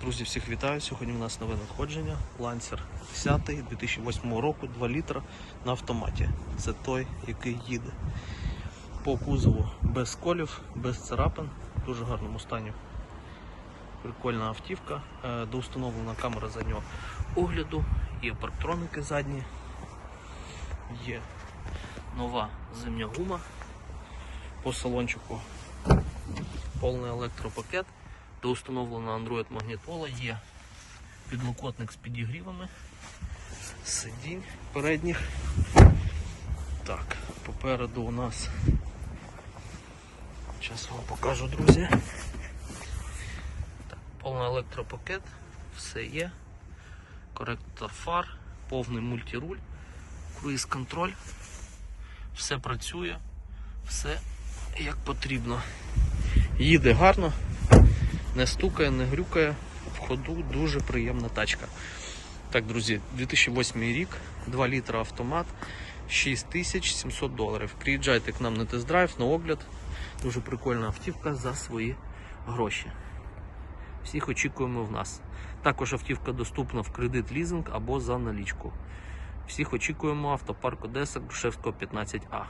Друзі, всіх вітаю. Сьогодні у нас нове надходження. Lancer 10 2008 року, 2 літра на автоматі. Це той, який їде. По кузову без колів, без царапин, в дуже гарному стані. Прикольна автівка. Е, Доустановлена камера заднього огляду, є парктроники задні, є нова зимня гума по салончику повний електропакет, доустановлена Android магнітола, є підлокотник з підігрівами, сидінь передніх. Так, попереду у нас, зараз вам покажу, друзі. Так, повний електропакет, все є. Коректор фар, повний мультируль, круїз контроль, все працює, все як потрібно. Їде гарно, не стукає, не грюкає. В ходу дуже приємна тачка. Так, друзі, 2008 рік, 2 літра автомат, 6700 доларів. Приїжджайте к нам на тест-драйв, на огляд. Дуже прикольна автівка за свої гроші. Всіх очікуємо в нас. Також автівка доступна в кредит лізинг або за налічку. Всіх очікуємо автопарк Одеса, Грушевського 15А.